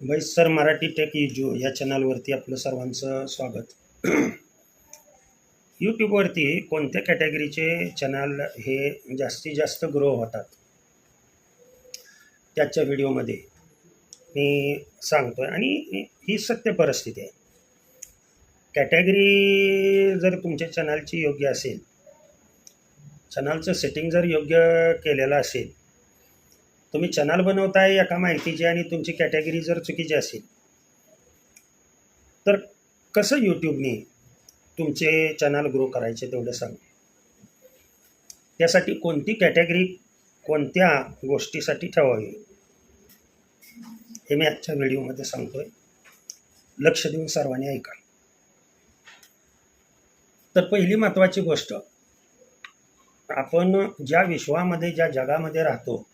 Sir Marathi take इजू या चॅनलवरती आपलं सर्वांचं स्वागत. यूट्यूबवरती कोणत्या कॅटेगरीचे चॅनल हे जास्तीत जास्त ग्रो होतात त्याच्या व्हिडिओमध्ये मी सांगतो आहे आणि ही सत्य परिस्थिती आहे. कॅटेगरी जर तुमच्या चॅनलची योग्य असेल चॅनलचं सेटिंग जर योग्य केलेलं असेल तुम्ही चॅनल बनवताय एका माहितीची आणि तुमची कॅटेगरी जर चुकीची असेल तर कसं यूट्यूबने तुमचे चॅनल ग्रो करायचे तेवढं सांग. त्यासाठी कोणती कॅटेगरी कोणत्या गोष्टीसाठी ठेवावी हे मी आजच्या व्हिडिओमध्ये सांगतोय. लक्ष देऊन सर्वांनी ऐका. तर पहिली महत्त्वाची गोष्ट आपण ज्या विश्वामध्ये ज्या जगामध्ये राहतो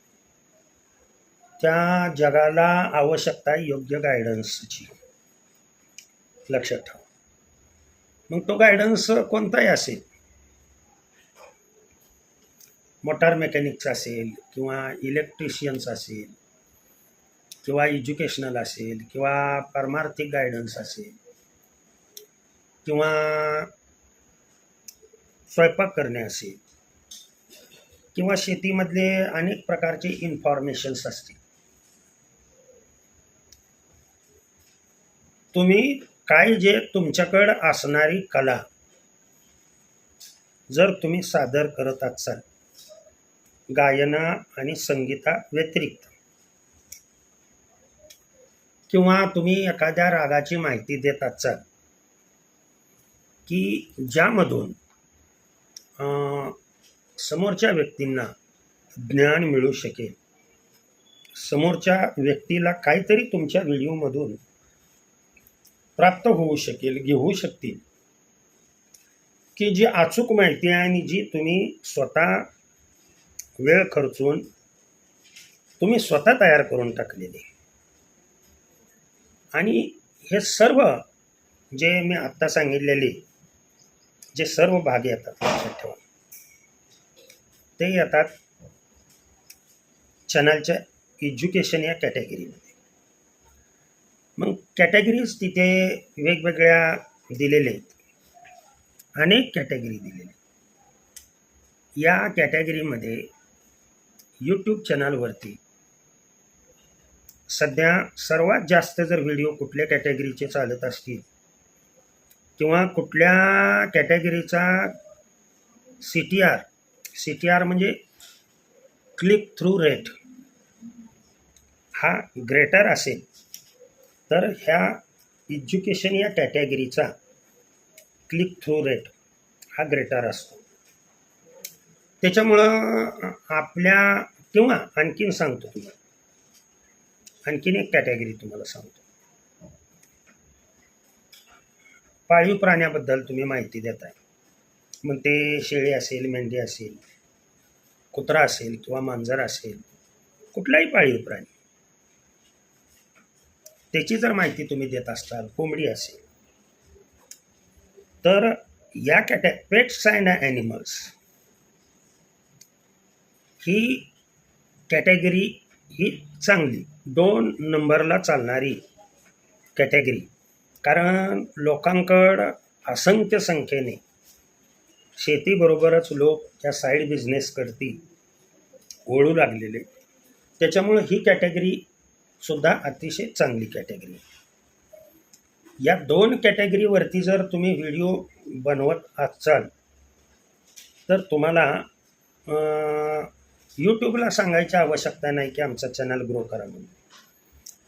त्या जगाला आवश्यकता आहे योग्य गायडन्सची लक्षात ठेवा. मग तो गायडन्स कोणताही असेल. मोटार मेकॅनिकचा असेल किंवा इलेक्ट्रिशियनचा असेल किंवा एज्युकेशनल असेल किंवा परमार्थिक गायडन्स असेल किंवा स्वयंपाक करणे असेल किंवा शेतीमधले अनेक प्रकारचे इन्फॉर्मेशन्स असतील. तुम्ही काय जे तुमच्याकडं असणारी कला जर तुम्ही सादर करत असाल गायना आणि संगीता व्यतिरिक्त किंवा तुम्ही एखाद्या रागाची माहिती देत असाल की ज्यामधून समोरच्या व्यक्तींना ज्ञान मिळू शकेल समोरच्या व्यक्तीला काहीतरी तुमच्या व्हिडिओमधून प्राप्त होऊ शकेल घेऊ शकतील. की जी अचूक माहिती आहे आणि जी तुम्ही स्वतः वेळ खर्चून तुम्ही स्वतः तयार करून टाकलेली. आणि हे सर्व जे मी आत्ता सांगितलेले जे सर्व भाग येतात लक्षात ठेवा. ते येतात चॅनलच्या एज्युकेशन या कॅटेगरीमध्ये कॅटेगरीज तिथे वेगवेगळ्या दिलेल्या आहेत. अनेक कॅटेगरी दिलेल्या या कॅटेगरीमध्ये यूट्यूब चॅनलवरती सध्या सर्वात जास्त जर व्हिडिओ कुठल्या कॅटेगरीचे चालत असतील किंवा कुठल्या कॅटेगरीचा C T R C T R म्हणजे क्लिक थ्रू रेट हा ग्रेटर असेल तर ह्या एज्युकेशन या कॅटेगरीचा क्लिक थ्रू रेट हा ग्रेटर असतो. त्याच्यामुळं आपल्या किंवा आणखीन सांगतो तुम्हाला आणखीन एक कॅटेगरी तुम्हाला सांगतो. पाळीव प्राण्याबद्दल तुम्ही माहिती देताय. मग ते शेळी असेल मेंढी असेल कुत्रा असेल किंवा मांजर असेल कुठलाही पाळीव प्राणी. त्याची जर माहिती तुम्ही देत असताल कोंबडी असेल. तर या कॅटे पेट्स अँड ॲनिमल्स ही कॅटेगरी ही चांगली दोन नंबरला चालणारी कॅटेगरी. कारण लोकांकडं असंख्य संख्येने शेतीबरोबरच लोक त्या साईड बिझनेसकरती ओळू लागलेले. त्याच्यामुळं ही कॅटेगरी सुद्धा अतिशय चांगली कॅटेगरी या दोन कॅटेगरीवरती जर तुम्ही व्हिडिओ बनवत असाल तर तुम्हाला यूट्यूबला सांगायची आवश्यकता नाही की आमचा चॅनल ग्रो करा म्हणून.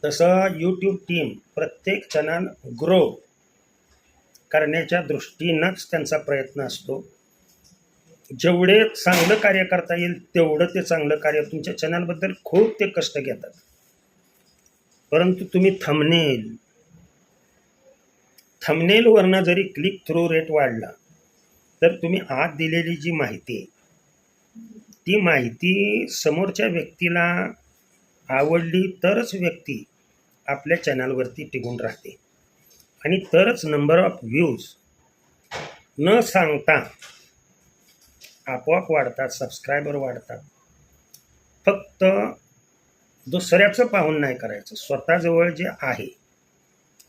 तसं यूट्यूब टीम प्रत्येक चॅनल ग्रो करण्याच्या दृष्टीनंच त्यांचा प्रयत्न असतो. जेवढे चांगलं कार्य करता येईल तेवढं ते चांगलं कार्य तुमच्या चॅनलबद्दल खूप ते कष्ट घेतात. परंतु तुम्ही थंबनेल थंबनेलवरनं जरी क्लिक थ्रू रेट वाढला तर तुम्ही आत दिलेली जी माहिती आहे ती माहिती समोरच्या व्यक्तीला आवडली तरच व्यक्ती आपल्या चॅनलवरती टिकून राहते. आणि तरच नंबर ऑफ व्ह्यूज न सांगता आपोआप वाढतात सबस्क्रायबर वाढतात. फक्त दुसऱ्याचं पाहून नाही करायचं. स्वतःजवळ जे आहे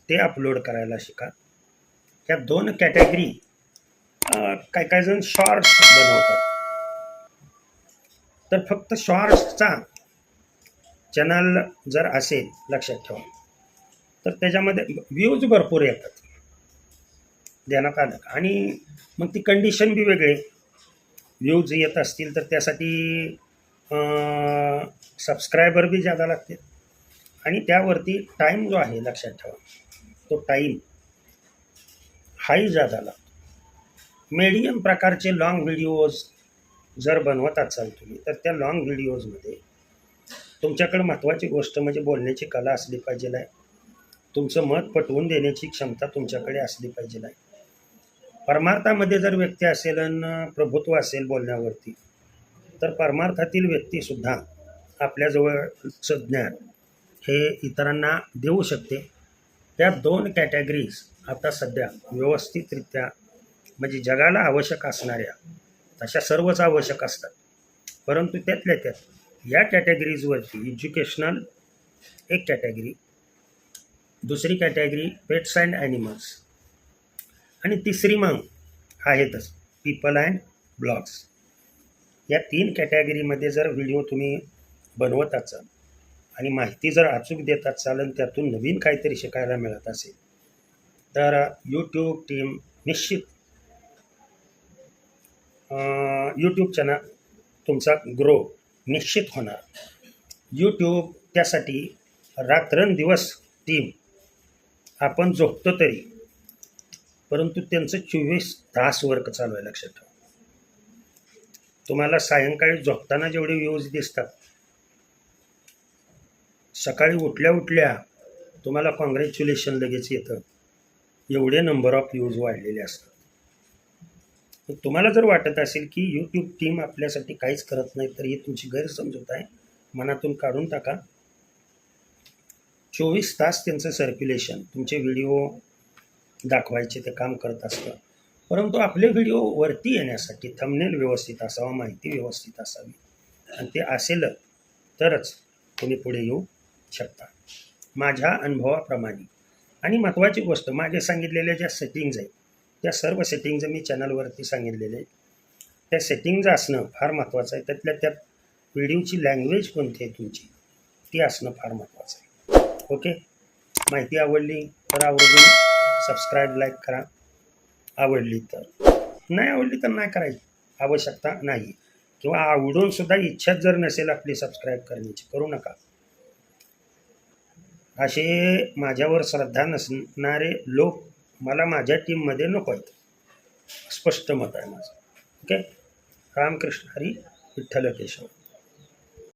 ते अपलोड करायला शिका. या दोन कॅटेगरी काय काय जण शॉर्ट्स बनवतात. तर फक्त शॉर्ट्सचा चॅनल जर असेल लक्षात ठेवा. तर त्याच्यामध्ये व्ह्यूज भरपूर येतात. देण्यात आलं आणि मग ती कंडिशन बी वेगळे. व्ह्यूज येत असतील तर त्यासाठी सबस्क्रायबर बी जादा लागते आणि त्यावरती टाईम जो आहे लक्षात ठेवा. तो टाईम हाही जादा लागतो. मीडियम प्रकारचे लाँग व्हिडिओज जर बनवत असाल तुम्ही तर त्या लाँग व्हिडिओजमध्ये तुमच्याकडे महत्त्वाची गोष्ट म्हणजे बोलण्याची कला असली पाहिजे आहे तुमचं मत पटवून देण्याची क्षमता तुमच्याकडे असली पाहिजे आहे परमार्थामध्ये जर व्यक्ती असेल आणि प्रभुत्व असेल बोलण्यावरती तर परमार्थातील व्यक्तीसुद्धा आपल्याजवळचं ज्ञान हे इतरांना देऊ शकते. त्या दोन कॅटेगरीज आता सध्या व्यवस्थितरित्या म्हणजे जगाला आवश्यक असणाऱ्या तशा सर्वच आवश्यक असतात. परंतु त्यातल्या त्यात या कॅटेगरीजवरती एज्युकेशनल एक कॅटेगरी दुसरी कॅटेगरी पेट्स अँड ॲनिमल्स आणि तिसरी मग आहेतच पीपल अँड ब्लॉग्स. या तीन कॅटेगरीमध्ये जर व्हिडिओ तुम्ही बनवत असाल आणि माहिती जर अचूक देत असाल आणि त्यातून नवीन काहीतरी शिकायला मिळत असेल तर यूट्यूब टीम निश्चित यूट्यूब चॅनल तुमचा ग्रो निश्चित होणार. यूट्यूब त्यासाठी रात्रंदिवस टीम आपण झोपतो तरी परंतु त्यांचं चोवीस तास वर्क चालू आहे लक्षात ठेवा. तुम्हाला सायंकाळी झोपताना जेवढे व्ह्यूज दिसतात सकाळी उठल्या उठल्या तुम्हाला कॉंग्रॅच्युलेशन लगेच येतं. एवढे नंबर ऑफ व्ह्यूज वाढलेले असतात. तुम्हाला जर वाटत असेल की यूट्यूब टीम आपल्यासाठी काहीच करत नाही तर ही तुमची गैरसमजूत आहे. मनातून काढून टाका. चोवीस तास त्यांचं सर्क्युलेशन तुमचे व्हिडिओ दाखवायचे ते काम करत असतं. परंतु आपले व्हिडिओ वरती येण्यासाठी थंबनेल व्यवस्थित असावा माहिती व्यवस्थित असावी. आणि ते असेल तरच तुम्ही पुढे येऊ शकता. माझ्या अनुभवाप्रमाणे. आणि महत्त्वाची गोष्ट माझे सांगितलेल्या ज्या सेटिंग्ज आहेत त्या सर्व सेटिंग्ज मी चॅनलवरती सांगितलेले आहेत. त्या सेटिंग्ज असणं फार महत्त्वाचं आहे. त्यातल्या त्यात व्हिडिओची लँग्वेज कोणती आहे तुमची ती असणं फार महत्त्वाचं आहे. ओके माहिती आवडली तर आवर्जून सबस्क्राईब लाईक करा. आवडली तर. नाही आवडली तर नाही करायची. आवश्यकता नाही. किंवा आवडून सुद्धा इच्छाच जर नसेल आपली सबस्क्राईब करण्याची करू नका. असे माझ्यावर श्रद्धा नसणारे लोक मला माझ्या टीममध्ये नको आहेत. स्पष्ट मत आहे माझं. ओके रामकृष्ण हरी विठ्ठल केशव.